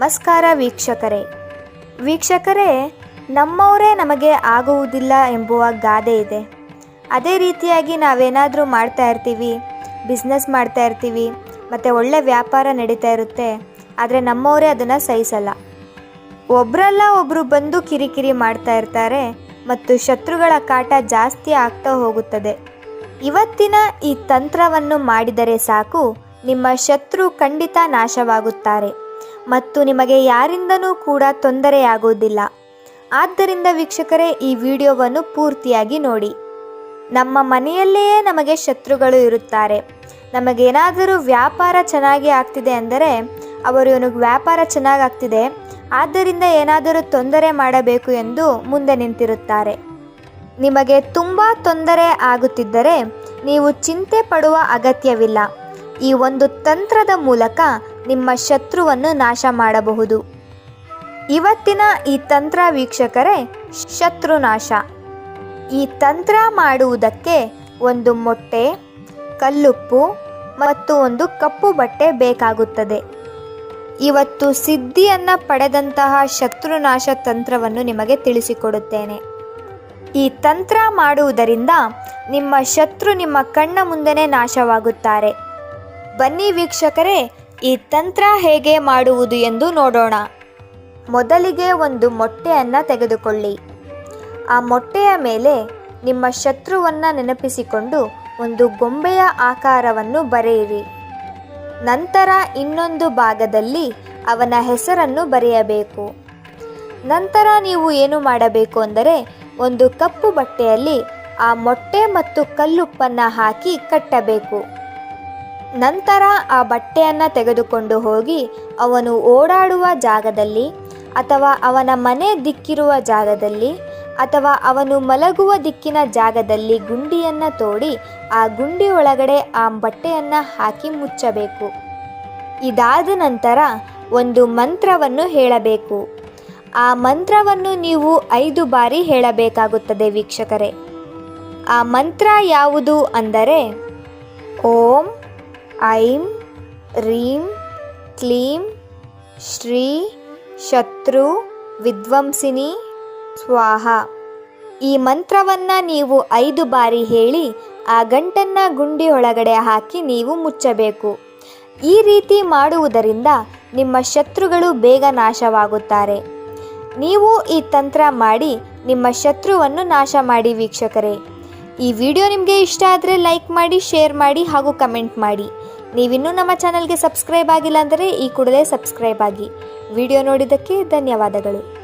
ನಮಸ್ಕಾರ ವೀಕ್ಷಕರೇ. ವೀಕ್ಷಕರೇ, ನಮ್ಮವರೇ ನಮಗೆ ಆಗುವುದಿಲ್ಲ ಎಂಬುವ ಗಾದೆ ಇದೆ. ಅದೇ ರೀತಿಯಾಗಿ ನಾವೇನಾದರೂ ಮಾಡ್ತಾ ಇರ್ತೀವಿ ಬಿಸ್ನೆಸ್ ಮಾಡ್ತಾ ಇರ್ತೀವಿ, ಮತ್ತು ಒಳ್ಳೆ ವ್ಯಾಪಾರ ನಡೀತಾ ಇರುತ್ತೆ, ಆದರೆ ನಮ್ಮವರೇ ಅದನ್ನು ಸಹಿಸಲ್ಲ. ಒಬ್ರಲ್ಲ ಒಬ್ಬರು ಬಂದು ಕಿರಿಕಿರಿ ಮಾಡ್ತಾ ಇರ್ತಾರೆ, ಮತ್ತು ಶತ್ರುಗಳ ಕಾಟ ಜಾಸ್ತಿ ಆಗ್ತಾ ಹೋಗುತ್ತದೆ. ಇವತ್ತಿನ ಈ ತಂತ್ರವನ್ನು ಮಾಡಿದರೆ ಸಾಕು, ನಿಮ್ಮ ಶತ್ರು ಖಂಡಿತ ನಾಶವಾಗುತ್ತಾರೆ. ಮತ್ತು ನಿಮಗೆ ಯಾರಿಂದನೂ ಕೂಡ ತೊಂದರೆಯಾಗುವುದಿಲ್ಲ. ಆದ್ದರಿಂದ ವೀಕ್ಷಕರೇ, ಈ ವಿಡಿಯೋವನ್ನು ಪೂರ್ತಿಯಾಗಿ ನೋಡಿ. ನಮ್ಮ ಮನೆಯಲ್ಲಿಯೇ ನಮಗೆ ಶತ್ರುಗಳು ಇರುತ್ತಾರೆ. ನಮಗೇನಾದರೂ ವ್ಯಾಪಾರ ಚೆನ್ನಾಗಿ ಆಗ್ತಿದೆ ಅಂದರೆ, ಅವರು ಇವನಿಗೆ ವ್ಯಾಪಾರ ಚೆನ್ನಾಗಿ ಆಗ್ತಿದೆ, ಆದ್ದರಿಂದ ಏನಾದರೂ ತೊಂದರೆ ಮಾಡಬೇಕು ಎಂದು ಮುಂದೆ ನಿಂತಿರುತ್ತಾರೆ. ನಿಮಗೆ ತುಂಬ ತೊಂದರೆ ಆಗುತ್ತಿದ್ದರೆ, ನೀವು ಚಿಂತೆ ಪಡುವ ಅಗತ್ಯವಿಲ್ಲ. ಈ ಒಂದು ತಂತ್ರದ ಮೂಲಕ ನಿಮ್ಮ ಶತ್ರುವನ್ನು ನಾಶ ಮಾಡಬಹುದು ಇವತ್ತಿನ ಈ ತಂತ್ರ ವೀಕ್ಷಕರೇ, ಶತ್ರುನಾಶ. ಈ ತಂತ್ರ ಮಾಡುವುದಕ್ಕೆ ಒಂದು ಮೊಟ್ಟೆ, ಕಲ್ಲುಪ್ಪು ಮತ್ತು ಒಂದು ಕಪ್ಪು ಬಟ್ಟೆ ಬೇಕಾಗುತ್ತದೆ. ಇವತ್ತು ಸಿದ್ಧಿಯನ್ನು ಪಡೆದಂತಹ ಶತ್ರುನಾಶ ತಂತ್ರವನ್ನು ನಿಮಗೆ ತಿಳಿಸಿಕೊಡುತ್ತೇನೆ. ಈ ತಂತ್ರ ಮಾಡುವುದರಿಂದ ನಿಮ್ಮ ಶತ್ರು ನಿಮ್ಮ ಕಣ್ಣ ಮುಂದೆನೇ ನಾಶವಾಗುತ್ತಾರೆ. ಬನ್ನಿ ವೀಕ್ಷಕರೇ ಈ ತಂತ್ರ ಹೇಗೆ ಮಾಡುವುದು ಎಂದು ನೋಡೋಣ. ಮೊದಲಿಗೆ ಒಂದು ಮೊಟ್ಟೆಯನ್ನು ತೆಗೆದುಕೊಳ್ಳಿ. ಆ ಮೊಟ್ಟೆಯ ಮೇಲೆ ನಿಮ್ಮ ಶತ್ರುವನ್ನು ನೆನಪಿಸಿಕೊಂಡು ಒಂದು ಗೊಂಬೆಯ ಆಕಾರವನ್ನು ಬರೆಯಿರಿ. ನಂತರ ಇನ್ನೊಂದು ಭಾಗದಲ್ಲಿ ಅವನ ಹೆಸರನ್ನು ಬರೆಯಬೇಕು. ನಂತರ ನೀವು ಏನು ಮಾಡಬೇಕು ಅಂದರೆ ಒಂದು ಕಪ್ಪು ಬಟ್ಟೆಯಲ್ಲಿ ಆ ಮೊಟ್ಟೆ ಮತ್ತು ಕಲ್ಲುಪ್ಪನ್ನು ಹಾಕಿ ಕಟ್ಟಬೇಕು. ನಂತರ ಆ ಬಟ್ಟೆಯನ್ನು ತೆಗೆದುಕೊಂಡು ಹೋಗಿ ಅವನು ಓಡಾಡುವ ಜಾಗದಲ್ಲಿ ಅಥವಾ ಅವನ ಮನೆ ದಿಕ್ಕಿರುವ ಜಾಗದಲ್ಲಿ ಅಥವಾ ಅವನು ಮಲಗುವ ದಿಕ್ಕಿನ ಜಾಗದಲ್ಲಿ ಗುಂಡಿಯನ್ನು ತೋಡಿ ಆ ಗುಂಡಿ ಒಳಗಡೆ ಆ ಬಟ್ಟೆಯನ್ನು ಹಾಕಿ ಮುಚ್ಚಬೇಕು. ಇದಾದ ನಂತರ ಒಂದು ಮಂತ್ರವನ್ನು ಹೇಳಬೇಕು. ಆ ಮಂತ್ರವನ್ನು ನೀವು ಐದು ಬಾರಿ ಹೇಳಬೇಕಾಗುತ್ತದೆ ವೀಕ್ಷಕರೇ. ಆ ಮಂತ್ರ ಯಾವುದು ಅಂದರೆ, ಓಂ ಐಂ ರೀಂ ಕ್ಲೀಂ ಶ್ರೀ, ಶತ್ರು, ವಿದ್ವಂಸಿನಿ, ಸ್ವಾಹ. ಈ ಮಂತ್ರವನ್ನು ನೀವು ಐದು ಬಾರಿ ಹೇಳಿ ಆ ಗಂಟನ್ನು ಗುಂಡಿ ಒಳಗಡೆ ಹಾಕಿ ನೀವು ಮುಚ್ಚಬೇಕು. ಈ ರೀತಿ ಮಾಡುವುದರಿಂದ ನಿಮ್ಮ ಶತ್ರುಗಳು ಬೇಗ ನಾಶವಾಗುತ್ತಾರೆ. ನೀವು ಈ ತಂತ್ರ ಮಾಡಿ ನಿಮ್ಮ ಶತ್ರುವನ್ನು ನಾಶ ಮಾಡಿ ವೀಕ್ಷಕರೇ. ಈ ವಿಡಿಯೋ ನಿಮಗೆ ಇಷ್ಟ ಆದರೆ ಲೈಕ್ ಮಾಡಿ, ಶೇರ್ ಮಾಡಿ ಹಾಗೂ ಕಮೆಂಟ್ ಮಾಡಿ. ನೀವಿನ್ನೂ ನಮ್ಮ ಚಾನಲ್ಗೆ ಸಬ್ಸ್ಕ್ರೈಬ್ ಆಗಿಲ್ಲ ಅಂದರೆ ಈ ಕೂಡಲೇ ಸಬ್ಸ್ಕ್ರೈಬ್ ಆಗಿ. ವಿಡಿಯೋ ನೋಡಿದ್ದಕ್ಕೆ ಧನ್ಯವಾದಗಳು.